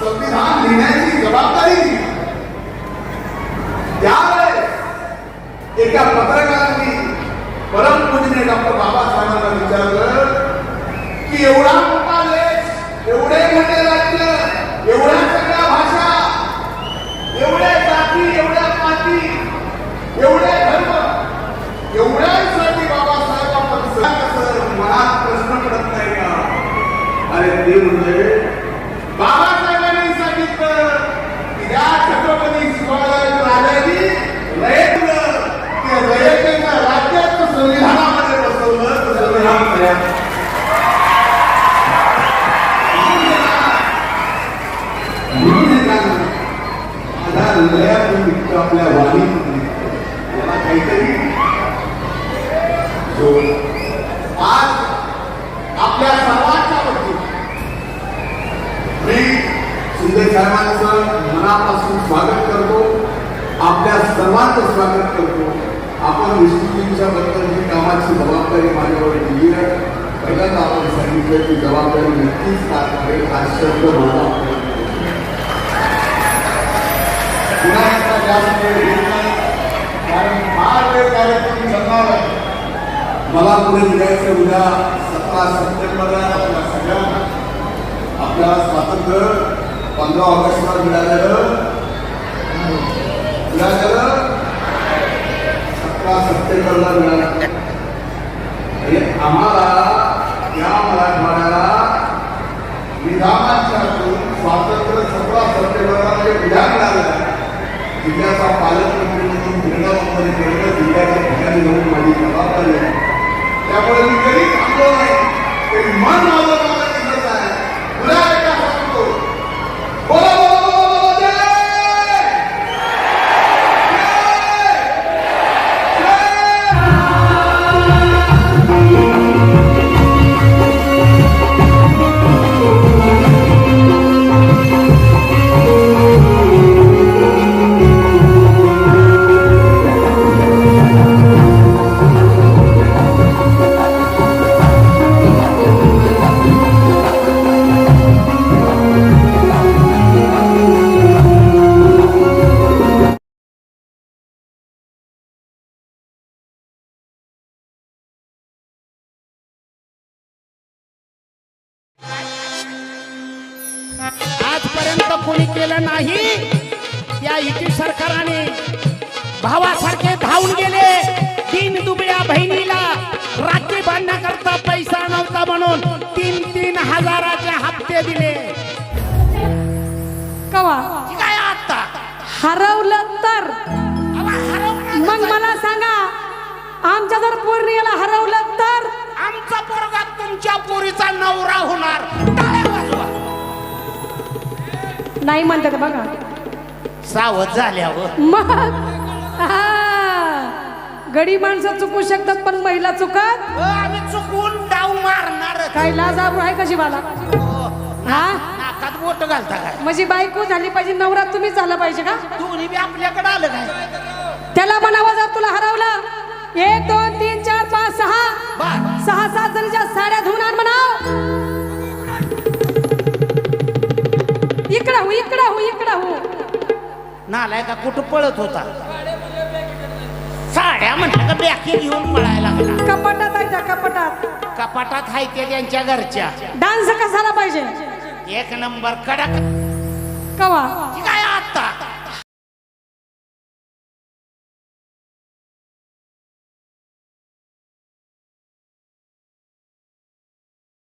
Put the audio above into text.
संविधान लिहिण्याची जबाबदारी दिली. त्यावेळेस एका पत्रकारांनी परमपूजने डॉक्टर बाबासाहेबांना विचारलं की एवढा मोठा देश एवढे मोठे राज्य एवढ्या सगळ्या भाषा एवढ्या जाती एवढ्या माती एवढे धर्म एवढ्यासाठी बाबासाहेब आपण कसं मनात प्रश्न पडत नाही का? अरे ते म्हणजे बाबा आपल्या वाणीतून निघतं याला काहीतरी जो आज आपल्या सर्वांच्या वतीने मी शिंदे साहेबांचं मनापासून स्वागत करतो. आपल्या सर्वांचं स्वागत करतो. आपण विष्णूजींच्या बद्दल जी कामाची जबाबदारी माझ्यावर दिली आहे पहिल्यांदा आपण सांगितलं की जबाबदारी नक्कीच पार पडेल हा शब्द मला पुन्हा वेळ कारण मला पुढे निघायचं उद्या सतरा सप्टेंबरला सगळ्यांना आपल्याला स्वातंत्र्य पंधरा ऑगस्टला मिळालेलं मिळालेलं सतरा सप्टेंबरला मिळालं. म्हणजे आम्हाला या मराठवाड्याला विधानाच्या हातून स्वातंत्र्य सतरा सप्टेंबरला जे विधान मिळालं आहे, जिल्ह्याचा पालकमंत्री म्हणून फिरणं फिरणं जिल्ह्याच्या ठिकाणी जाऊन माझी जबाबदारी आहे. त्यामुळे मी कधी थांबलो नाही तरी मन माझं आजपर्यंत कोणी केलं नाही. त्या युती सरकाराने भावासारखे धावून गेले. तीन दुबळ्या बहिणीला राखी बांधण्याकरता पैसा नव्हता म्हणून तीन तीन हजाराचे हप्ते दिले. कवा? काय आता? हरवलं तर? मग मला सांगा आमच्या जर पोरीला हरवलं तर आमचा पोरगा तुमच्या पोरीचा नवरा होणार. टाळ्या वाजवा. नाही म्हणतात बघा. सावध झाल्यावर. मग हा. गडी माणसं चुकू शकतात पण महिला चुकत? अ, आम्ही चुकून डाव मारणार काय लाजाबरू आहे कशी मला हा? नाकात बोट घालता काय? म्हणजे बायको झाली पाहिजे नवरा तुम्हीच झाला पाहिजे का? दोन्ही बी आपल्याकडे आलं काय? त्याला म्हणावं जर तुला हरवलं. एक दोन तीन चार पाच सहा. बर. सहा सात जणीच्या साड्या धुवून आण म्हणाव. इकडं हो इकडं हो इकडं हो. नालाय का कुठं पळत होता? साड्या म्हटलं का बॅकी घेऊन पळायला लागला? कपाटात आहे त्या कपाटात. कपाटात हाय ते त्यांच्या घरच्या. डान्स कसाला पाहिजे? एक नंबर कडक. कवा? काय